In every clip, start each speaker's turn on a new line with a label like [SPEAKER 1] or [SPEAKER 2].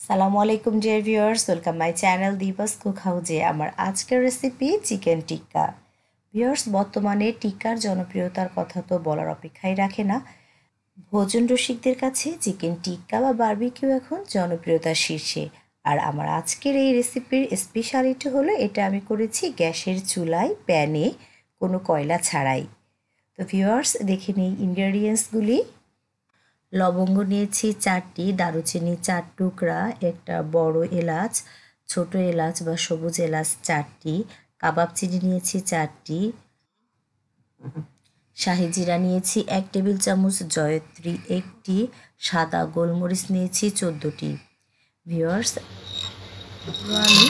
[SPEAKER 1] সালামু আলাইকুম dear viewers welcome my channel Deepa's cook হাউজে আমার আজকের রেসিপি চিকেন টিক্কা ভিউয়ার্স বর্তমানে টিক্কার জনপ্রিয়তার কথা তো বলার অপেক্ষাই রাখে না। ভোজন রসিকদের কাছে চিকেন টিক্কা বা বার্বিকিউ এখন জনপ্রিয়তার শীর্ষে। আর আমার আজকের এই রেসিপির স্পেশালিটি হলো, এটা আমি করেছি গ্যাসের চুলায় প্যানে কোনো কয়লা ছাড়াই। তো ভিউয়ার্স দেখে নিই ইনগ্রেডিয়েন্টসগুলি লবঙ্গ নিয়েছি চারটি, দারুচিনি চার টুকরা, একটা বড় এলাচ, ছোট এলাচ বা সবুজ এলাচ চারটি, কাবাব চিনি নিয়েছি চারটি, শাহি জিরা নিয়েছি এক টেবিল চামচ, জয়ত্রী একটি, সাদা গোলমরিচ নিয়েছি চোদ্দোটি। ভিওয়ার্স আমি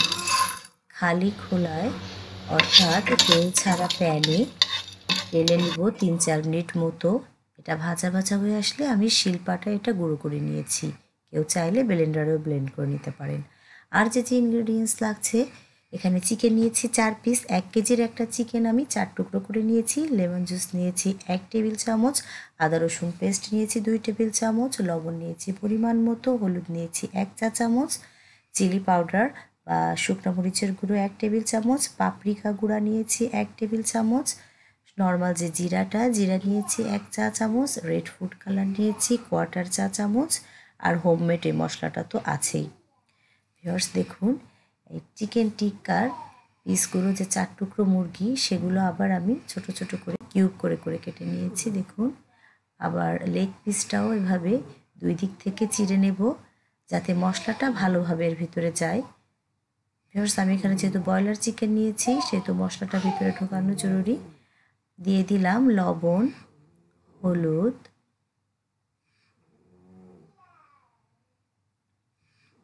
[SPEAKER 1] খালি খোলায়, অর্থাৎ তেল ছাড়া প্যানে, তেলে নিব তিন চার মিনিট মতো। এটা ভাজা ভাজা হয়ে আসলে আমি শিলপাটা এটা গুঁড়ো করে নিয়েছি। কেউ চাইলে ব্লেন্ডারেও ব্লেন্ড করে নিতে পারেন। আর যে যে ইনগ্রেডিয়েন্টস লাগছে, এখানে চিকেন নিয়েছি চার পিস এক কেজির একটা চিকেন আমি চার টুকরো করে নিয়েছি লেমন জুস নিয়েছি এক টেবিল চামচ, আদা রসুন পেস্ট নিয়েছি দুই টেবিল চামচ, লবণ নিয়েছি পরিমাণ মতো, হলুদ নিয়েছি এক চা চামচ চিলি পাউডার বা শুকনো মরিচের গুঁড়ো এক টেবিল চামচ পাপরিকা গুঁড়া নিয়েছি এক টেবিল চামচ নর্মাল যে জিরাটা, জিরা নিয়েছি এক চা চামচ রেড ফুড কালার নিয়েছি কোয়ার্টার চা চামচ, আর হোমমেড এই মশলাটা তো আছেই। ভিওর্স দেখুন, এই চিকেন টিক্কার পিসগুলো যে চার টুকরো মুরগি, সেগুলো আবার আমি ছোট ছোট করে কিউব করে করে কেটে নিয়েছি, দেখুন। আবার লেগ পিসটাও এভাবে দুই দিক থেকে চিড়ে নেব, যাতে মশলাটা ভালোভাবে এর ভিতরে যায়। ভিওর্স আমি এখানে যেহেতু ব্রয়লার চিকেন নিয়েছি, সেহেতু মশলাটা ভিতরে ঢোকানো জরুরি। দিয়ে দিলাম লবণ, হলুদ,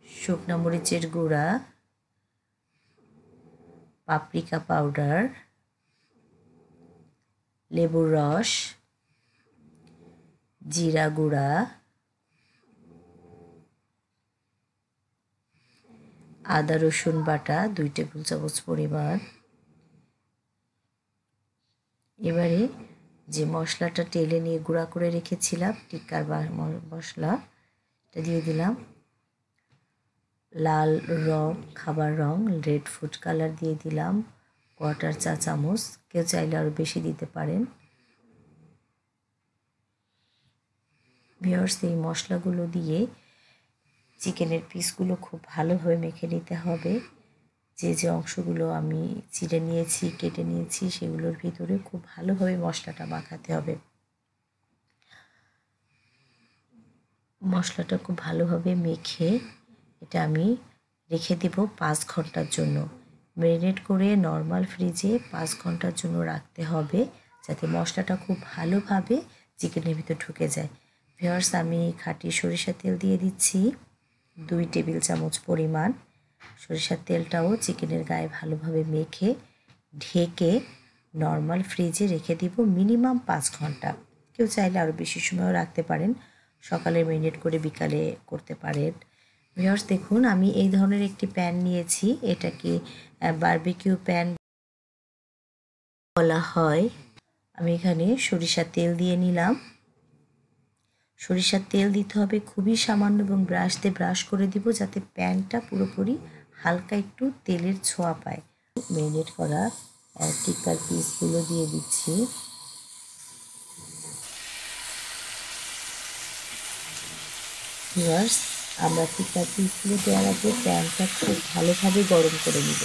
[SPEAKER 1] শুকনো মরিচের গুঁড়া, পাপরিকা পাউডার, লেবুর রস, জিরা গুঁড়া, আদা রসুন বাটা, দুই টেবিল চামচ পরিমাণ এবারে যে মশলাটা টেলে নিয়ে গুঁড়া করে রেখেছিলাম, টিক্কার মশলা, এটা দিয়ে দিলাম। লাল রং, খাবার রং, রেড ফুড কালার দিয়ে দিলাম। কোয়াটার চা চামচ, কেউ চাইলে আরও বেশি দিতে পারেন। ভিওর্স এই মশলাগুলো দিয়ে চিকেনের পিসগুলো খুব ভালোভাবে মেখে নিতে হবে। যে যে অংশগুলো আমি চিড়ে নিয়েছি, কেটে নিয়েছি, সেগুলোর ভিতরে খুব ভালোভাবে মশলাটা মাখাতে হবে। মশলাটা খুব ভালোভাবে মেখে এটা আমি রেখে দেব পাঁচ ঘণ্টার জন্য। ম্যারিনেট করে নর্মাল ফ্রিজে পাঁচ ঘণ্টার জন্য রাখতে হবে যাতে মশলাটা খুব ভালোভাবে চিকেনের ভিতর ঢুকে যায়। ভিওর্স আমি খাঁটি সরিষার তেল দিয়ে দিচ্ছি। দুই টেবিল চামচ পরিমাণ সরিষার তেলটাও চিকেনের গায়ে ভালোভাবে মেখে, ঢেকে নর্মাল ফ্রিজে রেখে দিব মিনিমাম পাঁচ ঘণ্টা। কেউ চাইলে আরও বেশি সময়ও রাখতে পারেন। সকালে মেরিনেট করে বিকালে করতে পারেন। ভিওর্স দেখুন, আমি এই ধরনের একটি প্যান নিয়েছি। এটাকে বারবিকিউ প্যান বলা হয়। আমি এখানে সরিষার তেল দিয়ে নিলাম। সরিষার তেল দিতে হবে, খুবই সামান্য এবং ব্রাশ দিয়ে ব্রাশ করে দিব যাতে প্যানটা পুরোপুরি হালকা একটু তেলের ছোঁয়া পায়। মেরিনেট করা টিক্কার পিসগুলো দিয়ে দিচ্ছি। আমরা টিক্কার পিসগুলো দেওয়ার আগে প্যানটা খুব ভালোভাবে গরম করে নিব।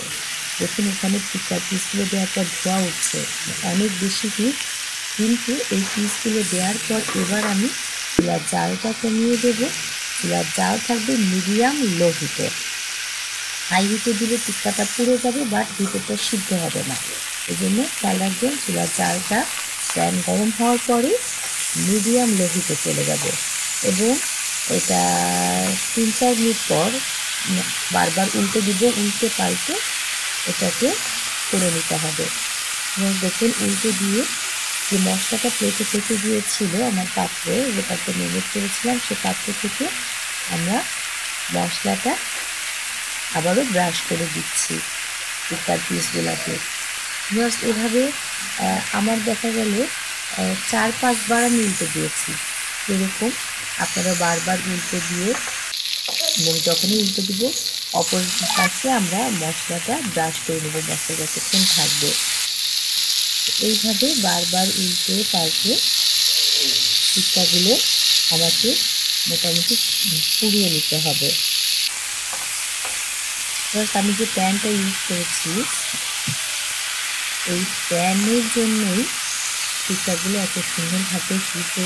[SPEAKER 1] দেখুন, এখানে টিক্কার পিসগুলো দেওয়ার পর ধোয়া উঠছে। অনেক বেশি কিন্তু এই পিসগুলো দেওয়ার পর এবার আমি চুলার জালটা কমিয়ে দেবো। চুলার জাল থাকবে মিডিয়াম লো হিটে হাই হিটে দিলে টিক্কাটা পুড়ে যাবে বাট ভিতরটা সিদ্ধ হবে না। এই জন্য খেয়াল রাখবেন, চুলার চালটা প্যান গরম হওয়ার পরে মিডিয়াম লো হিটে চলে যাবে। এবং এটা তিন চার মিনিট পর বারবার উল্টে দিব, উল্টে পাল্টে এটাকে করে নিতে হবে। এবং দেখুন, উল্টে দিয়ে যে মশলাটা প্লেটে থেকে গিয়েছিল আমার পাত্রে যে পাত্রে মেরিনেট করেছিলাম, সে পাত্র থেকে আমরা মশলাটা আবারও ব্রাশ করে দিচ্ছি কুকার পিসগুলোকে জাস্ট এভাবে আমার দেখা গেল চার পাঁচবার আমি উল্টে দিয়েছি। এরকম আপনারা বারবার উল্টে দিয়ে, এবং যখনই উল্টে দিব, অপর পাশে আমরা মশলাটা ব্রাশ করে নেব মশলা যতক্ষণ থাকবে। এইভাবে বারবার উল্টে পাল্টে টিক্কাগুলো আমাকে মোটামুটি পুড়িয়ে নিতে হবে। আমি যে প্যানটা ইউজ করেছি, এই প্যানের জন্যই টিক্কাগুলো এত সুন্দরভাবে শীতে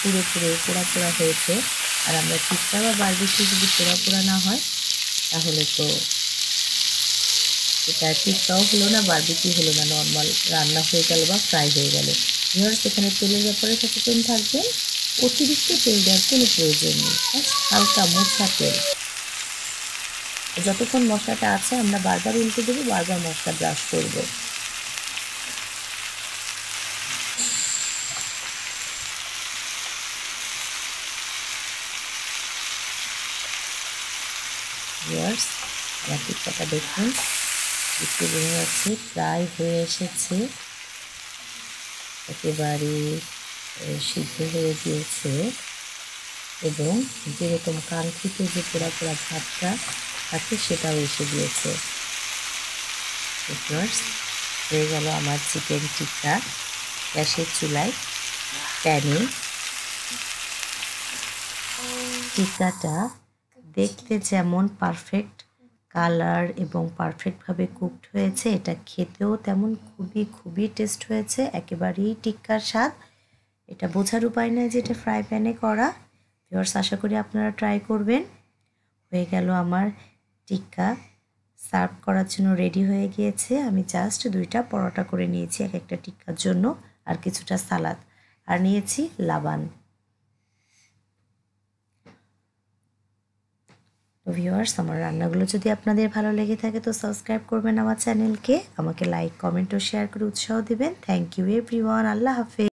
[SPEAKER 1] পুরো পুরো পোড়া পোড়া হয়েছে। আর আমরা টিক্কা বা বারবিকি যদি পোড়া পোড়া না হয়, তাহলে তো এটা টিক্কাও হলো না বারবিকি হলো না নর্মাল রান্না হয়ে গেল বা ফ্রাই হয়ে গেল। ভিওর্স এখানে তেলের ব্যাপারে সচেতন থাকবেন। অতিরিক্ত তেল দেওয়ার কোনো প্রয়োজন নেই হালকা মোছা তেল। যতক্ষণ মশলাটা আছে, আমরা বারবার উল্টে দেবো, বারবার মশলা ব্রাশ করব। টিক্কাটা দেখুন। একটু বোঝা যাচ্ছে, প্রায় হয়ে এসেছে। একেবারে সিদ্ধ হয়ে গিয়েছে। এবং যেরকম কাঙ্ক্ষিত যে পোড়া পোড়া ভাতটা থাকে সেটাও এসে গিয়েছে। হয়ে গেল আমার চিকেন টিক্কা গ্যাসের চুলায় প্যানে টিক্কাটা দেখতে যেমন পারফেক্ট কালার এবং পারফেক্টভাবে কুকড হয়েছে। এটা খেতেও তেমন খুবই খুবই টেস্ট হয়েছে। একেবারেই টিক্কার স্বাদ। এটা বোঝার উপায় নয় যে এটা ফ্রাই প্যানে করা। ভিওর্স আশা করি আপনারা ট্রাই করবেন। হয়ে গেল আমার টিক্কা। সার্ভ করার জন্য রেডি হয়ে গিয়েছে। আমি জাস্ট দুইটা পরোটা করে নিয়েছি এক একটা টিক্কার জন্য, আর কিছুটা সালাদ আর নিয়েছি লাবান। ভিউয়ার্স আমার রান্নাগুলো যদি আপনাদের ভালো লেগে থাকে তো সাবস্ক্রাইব করবেন আমার চ্যানেলকে আমাকে লাইক কমেন্ট ও শেয়ার করে উৎসাহ দেবেন। থ্যাংক ইউ এভরিওয়ান আল্লাহ হাফেজ।